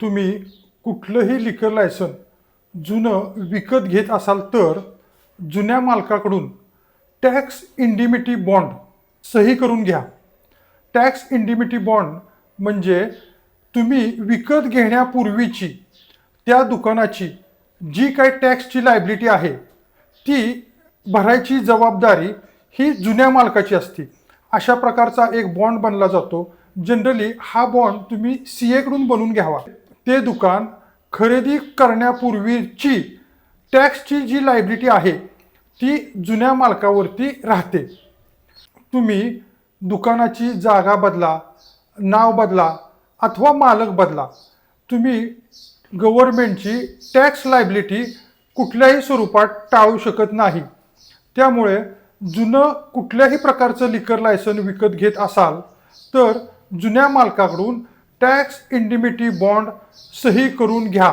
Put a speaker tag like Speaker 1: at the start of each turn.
Speaker 1: तुम्ही कुठलंही लिकर लायसन जुनं विकत घेत असाल तर जुन्या मालकाकडून टॅक्स इंडिमिटी बॉन्ड सही करून घ्या. टॅक्स इंडिमिटी बॉन्ड म्हणजे तुम्ही विकत घेण्यापूर्वीची त्या दुकानाची जी काही टॅक्सची लायबिलिटी आहे ती भरायची जबाबदारी ही जुन्या मालकाची असते. अशा प्रकारचा एक बॉन्ड बनला जातो. जनरली हा बॉन्ड तुम्ही सी एकडून बनवून घ्यावा. ते दुकान खरेदी करण्यापूर्वीची टॅक्सची जी लायबिलिटी आहे ती जुन्या मालकावरती राहते. तुम्ही दुकानाची जागा बदला नाव बदला अथवा मालक बदला तुम्ही गव्हर्मेंटची टॅक्स लायबिलिटी कुठल्याही स्वरूपात टाळू शकत नाही. त्यामुळे जुनं कुठल्याही प्रकारचं लिकर लायसन विकत घेत असाल तर जुन्या मालकाकडून टॅक्स इंडिमिटी बॉन्ड सही करून घ्या.